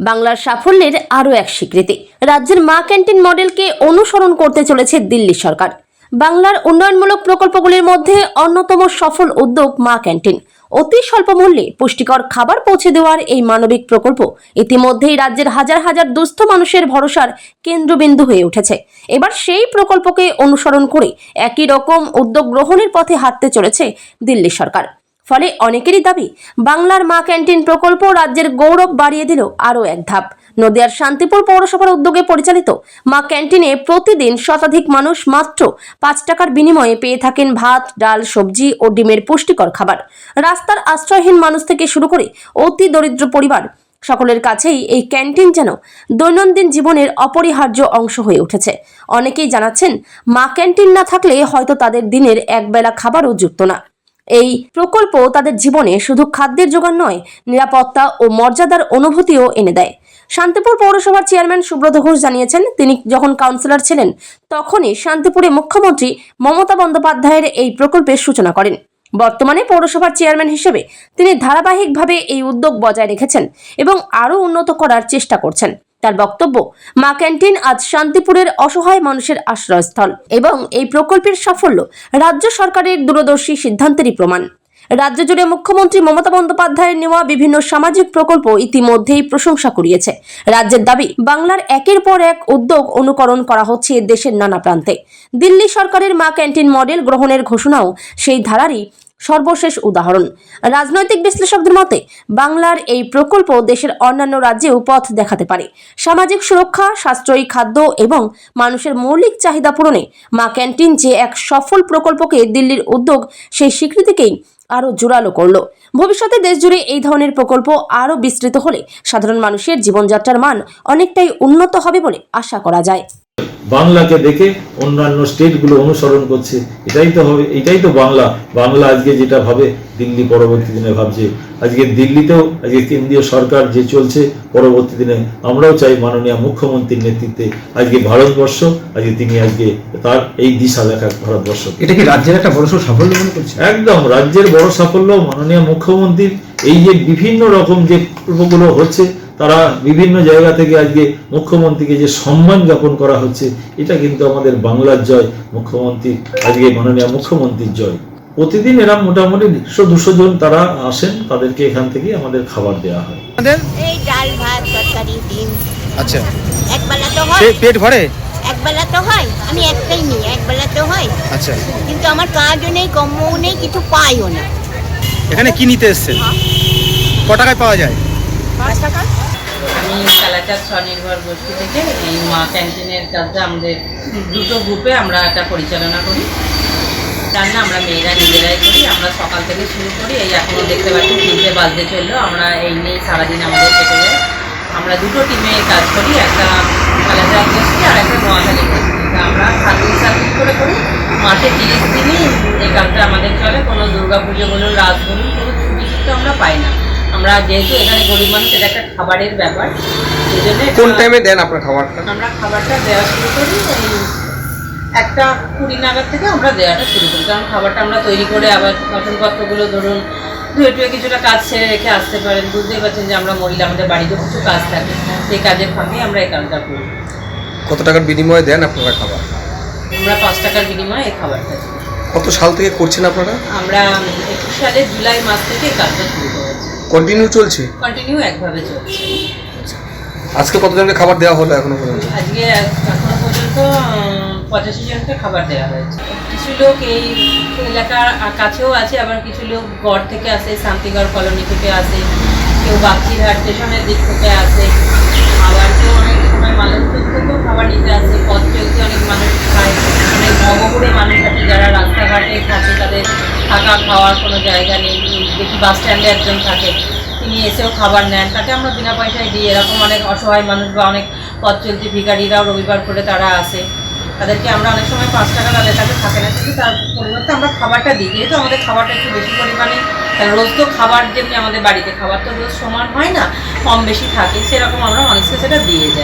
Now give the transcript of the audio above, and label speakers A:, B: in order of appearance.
A: বাংলার সাফল্যের আরও এক স্বীকৃতি। রাজ্যের মা ক্যান্টিন মডেলকে অনুসরণ করতে চলেছে দিল্লি সরকার। বাংলার উন্নয়নমূলক প্রকল্পগুলির মধ্যে অন্যতম সফল উদ্যোগ মা ক্যান্টিন। অতি স্বল্প মূল্যে পুষ্টিকর খাবার পৌঁছে দেওয়ার এই মানবিক প্রকল্প ইতিমধ্যেই রাজ্যের হাজার হাজার দুস্থ মানুষের ভরসার কেন্দ্রবিন্দু হয়ে উঠেছে। এবার সেই প্রকল্পকে অনুসরণ করে একই রকম উদ্যোগ গ্রহণের পথে হাঁটতে চলেছে দিল্লি সরকার। ফলে অনেকেরই দাবি, বাংলার মা ক্যান্টিন প্রকল্প রাজ্যের গৌরব বাড়িয়ে দিল আরও এক ধাপ। নদিয়ার শান্তিপুর পৌরসভার উদ্যোগে পরিচালিত মা ক্যান্টিনে প্রতিদিন শতাধিক মানুষ মাত্র পাঁচ টাকার বিনিময়ে পেয়ে থাকেন ভাত, ডাল, সবজি ও ডিমের পুষ্টিকর খাবার। রাস্তার আশ্রয়হীন মানুষ থেকে শুরু করে অতি দরিদ্র পরিবার সকলের কাছেই এই ক্যান্টিন যেন দৈনন্দিন জীবনের অপরিহার্য অংশ হয়ে উঠেছে। অনেকেই জানাচ্ছেন, মা ক্যান্টিন না থাকলে হয়তো তাদের দিনের একবেলা খাবারও জুটত না। এই প্রকল্প তাদের জীবনে শুধু খাদ্যের যোগান নয়, নিরাপত্তা ও মর্যাদার অনুভূতিও এনে দেয়। শান্তিপুর পৌরসভার চেয়ারম্যান সুব্রত ঘোষ জানিয়েছেন, তিনি যখন কাউন্সিলর ছিলেন, তখনই শান্তিপুরে মুখ্যমন্ত্রী মমতা বন্দ্যোপাধ্যায়ের এই প্রকল্পের সূচনা করেন। বর্তমানে পৌরসভার চেয়ারম্যান হিসেবে তিনি ধারাবাহিকভাবে এই উদ্যোগ বজায় রেখেছেন এবং আরও উন্নত করার চেষ্টা করছেন। তার বক্তব্য, মা ক্যান্টিন আজ শান্তিপুরের অসহায় মানুষের আশ্রয়স্থল এবং এই প্রকল্পের সাফল্য রাজ্য সরকারের দূরদর্শী সিদ্ধান্তেরই প্রমাণ। রাজ্য জুড়ে মুখ্যমন্ত্রী মমতা বন্দ্যোপাধ্যায়ের নেওয়া বিভিন্ন সামাজিক প্রকল্প ইতিমধ্যেই প্রশংসা কুড়িয়েছে। রাজ্যের দাবি, বাংলার একের পর এক উদ্যোগ অনুকরণ করা হচ্ছে দেশের নানা প্রান্তে। দিল্লি সরকারের মা ক্যান্টিন মডেল গ্রহণের ঘোষণাও সেই ধারারই সর্বশেষ উদাহরণ। রাজনৈতিক বিশ্লেষকদের মতে, বাংলার এই প্রকল্প দেশের অন্যান্য রাজ্যেও পথ দেখাতে পারে। সামাজিক সুরক্ষা, সাশ্রয়ী খাদ্য এবং মানুষের মৌলিক চাহিদা পূরণে মা ক্যান্টিন যে এক সফল প্রকল্পকে দিল্লির উদ্যোগ, সেই স্বীকৃতিকেই আরও জোরালো করল। ভবিষ্যতে দেশজুড়ে এই ধরনের প্রকল্প আরও বিস্তৃত হলে সাধারণ মানুষের জীবনযাত্রার মান অনেকটাই উন্নত হবে বলে আশা করা যায়।
B: বাংলাকে দেখে অন্যান্য স্টেটগুলো অনুসরণ করছে। এটাই তো হবে এটাই তো বাংলা। বাংলা আজকে যেটা ভাবে দিল্লি পরবর্তী দিনে ভাবছে। আজকে দিল্লিতেও আজকে কেন্দ্রীয় সরকার যে চলছে পরবর্তী দিনে আমরাও চাই মাননীয় মুখ্যমন্ত্রীর নেতৃত্বে আজকে ভারতবর্ষ আজকে তিনি আজকে তার এই দিশা দেখা ভারতবর্ষ
C: এটা কি রাজ্যের একটা বড় সাফল্য মনে করছে
B: একদম রাজ্যের বড় সাফল্য মাননীয় মুখ্যমন্ত্রীর এই যে বিভিন্ন রকম যে প্রকল্পগুলো হচ্ছে তারা বিভিন্ন জায়গা থেকে আজকে মুখ্যমন্ত্রীকে যে সম্মান জ্ঞাপন করা হচ্ছে এটা কিন্তু আমাদের বাংলার জয় মুখ্যমন্ত্রী আজকে মাননীয় মুখ্যমন্ত্রীর জয়। প্রতিদিন এরা মোটামুটি দেড়শো দুশো জন তারা আসেন তাদেরকে এখান থেকে আমাদের খাবার দেওয়া হয়।
D: এই ডাল ভাত তরকারি ডিম।
C: আচ্ছা।
D: একবেলা তো হয়।
C: পেট ভরে?
D: একবেলা তো হয়। আমি একটাই নিই একবেলা তো হয়।
C: আচ্ছা।
D: কিন্তু আমার কাজও নেই কম্মও নেই কিছু পাইও না।
C: এখানে কি নিতে এসছেন? ক টাকায় পাওয়া যায়?
D: পাঁচ টাকা।
E: আমি কালাচার স্বনির্ভর গোষ্ঠী থেকে এই মা ক্যান্টিনের কাজটা আমাদের দুটো গ্রুপে আমরা এটা পরিচালনা করি। রান্না আমরা মেয়েরা নিজেরাই করি আমরা সকাল থেকে শুরু করি। এই এখনও দেখতে পাচ্ছি তিনটে বাজতে চলল আমরা এই নিয়েই সারাদিন আমাদের কেটে যায়। আমরা দুটো টিমে কাজ করি একটা আমরা পাই না। আমরা যেহেতু এখানে গরিব মানুষ এটা একটা খাবারের ব্যাপার। সেই জন্য
C: কোন টাইমে দেন আপনার খাবারটা?
E: আমরা খাবারটা দেওয়া শুরু করি ওই একটা কুড়ি নাগাদ থেকে আমরা দেওয়াটা শুরু করি। কারণ খাবারটা আমরা তৈরি করে আবার বাসনপত্রগুলো ধরুন ধুয়ে টুয়ে কিছুটা কাজ ছেড়ে রেখে আসতে পারেন। বুঝতেই পারছেন যে আমরা মহিলা আমাদের বাড়িতে কিছু কাজ থাকে। সেই কাজের ফাঁকে আমরা এই কাজটা করি।
C: কত টাকার বিনিময়ে দেন আপনারা খাবার?
E: আমরা পাঁচ টাকার বিনিময়ে এই খাবারটা দিই।
C: কত সাল থেকে করছেন আপনারা?
E: আমরা একুশ সালের জুলাই মাস থেকে কাজটা শুরু করেছি।
C: কন্টিনিউ চলছে?
E: কন্টিনিউ একভাবে চলছে।
C: আজকে কতজনকে খাবার দেওয়া হলো এখনও পর্যন্ত?
E: আজকে এখনও পর্যন্ত পঁচাশি জনকে খাবার দেওয়া হয়েছে। কিছু লোক এই এলাকার কাছেও আছে আবার কিছু লোক গড় থেকে আসে শান্তিগড় কলোনি থেকে আসে কেউ বাগচিরহাট স্টেশনের দিক থেকে আসে আবার কেউ অনেক সময় মালঞ্চল থেকেও খাবার নিতে আসে পথ চলতে অনেক মানুষ থাকা খাওয়ার কোনো জায়গা নেই। দেখি বাস স্ট্যান্ডে একজন থাকে, তিনি এসেও খাবার নেন। তাকে আমরা বিনা পয়সায় দিই। এরকম অনেক অসহায় মানুষ বা অনেক পথ চলতি ভিখারিরাও রবিবার করে তারা আসে। তাদেরকে আমরা অনেক সময় পাঁচ টাকা তাদের কাছে থাকে না। কিন্তু তার পরিবর্তে আমরা খাবারটা দিই। যেহেতু আমাদের খাবারটা একটু বেশি পরিমাণে রোজ তো খাবার যেমনি আমাদের বাড়িতে খাবার তো রোজ সমান হয় না, কম বেশি থাকে, সেরকম আমরা মানুষকে সেটা দিয়ে যাই।